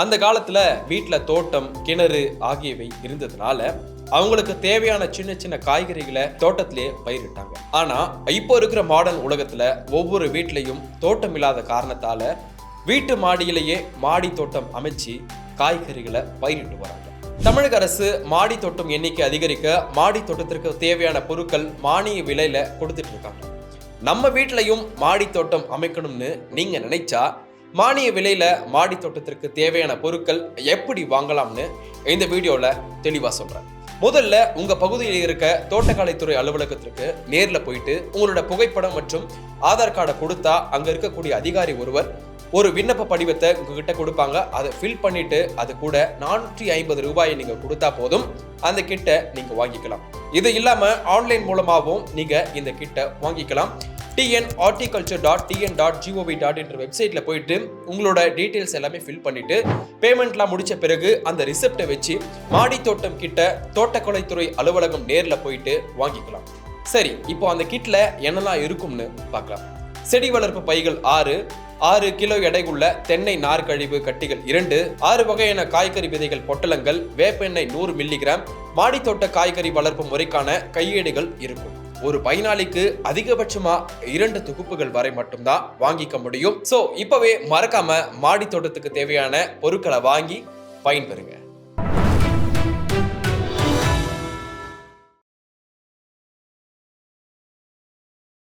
அந்த காலத்தில் வீட்டில் தோட்டம் கிணறு ஆகியவை இருந்ததுனால அவங்களுக்கு தேவையான சின்ன சின்ன காய்கறிகளை தோட்டத்திலேயே பயிரிட்டாங்க. ஆனா இப்போ இருக்கிற மாடர்ன் உலகத்துல ஒவ்வொரு வீட்லையும் தோட்டம் இல்லாத காரணத்தால வீட்டு மாடியிலேயே மாடி தோட்டம் அமைச்சு காய்கறிகளை பயிரிட்டு வராங்க. தமிழக அரசு மாடி தோட்டம் எண்ணிக்கை அதிகரிக்க மாடி தோட்டத்திற்கு தேவையான பொருட்கள் மானிய விலையில கொடுத்துட்டு இருக்காங்க. நம்ம வீட்லையும் மாடி தோட்டம் அமைக்கணும்னு நீங்க நினைச்சா மானிய விலையில மாடி தோட்டத்திற்கு தேவையான பொருட்கள் எப்படி வாங்கலாம்னு இந்த வீடியோல தெளிவா சொல்றேன். முதல்ல உங்க பகுதியில் இருக்க தோட்டக்கலைத்துறை அலுவலகத்திற்கு நேரில் போயிட்டு உங்களோட புகைப்படம் மற்றும் ஆதார் கார்டை கொடுத்தா அங்க இருக்கக்கூடிய அதிகாரி ஒருவர் ஒரு விண்ணப்ப படிவத்தை உங்ககிட்ட கொடுப்பாங்க. அதை ஃபில் பண்ணிட்டு அது கூட நானூற்றி ஐம்பது ரூபாயை நீங்க கொடுத்தா போதும். அந்த கிட்ட நீங்க வாங்கிக்கலாம். இது இல்லாம ஆன்லைன் மூலமாகவும் நீங்க இந்த கிட்ட வாங்கிக்கலாம். TN horticulture dot TN dot gov dot என்ற வெப்சைட்ல போயிட்டு உங்களோட டீட்டெயில்ஸ் எல்லாமே ஃபில் பண்ணிட்டு பேமெண்ட்லாம் முடிச்ச பிறகு அந்த ரிசிப்டை வச்சு மாடி தோட்டம் கிட்ட தோட்டக்கலைத்துறை அலுவலகம் நேரில் போயிட்டு வாங்கிக்கலாம். சரி இப்போ அந்த கிட்ல என்னெல்லாம் இருக்கும்னு பார்க்கலாம். செடி வளர்ப்பு பைகள் ஆறு ஆறு கிலோ எடையுள்ள தென்னை நார்கழிவு கட்டிகள் இரண்டு ஆறு வகையான காய்கறி விதைகள் பொட்டலங்கள் வேப்பெண்ணெய் நூறு மில்லிகிராம் மாடித்தோட்ட காய்கறி வளர்ப்பு முறைக்கான கையேடுகள் இருக்கும். ஒரு பயனாளிக்கு அதிகபட்சமா இரண்டு தொகுப்புகள் வரை மட்டும்தான் வாங்கிக்க முடியும். சோ இப்பவே மறக்காம மாடி தோட்டத்துக்கு தேவையான பொருட்களை வாங்கி பயன்பெறுங்க.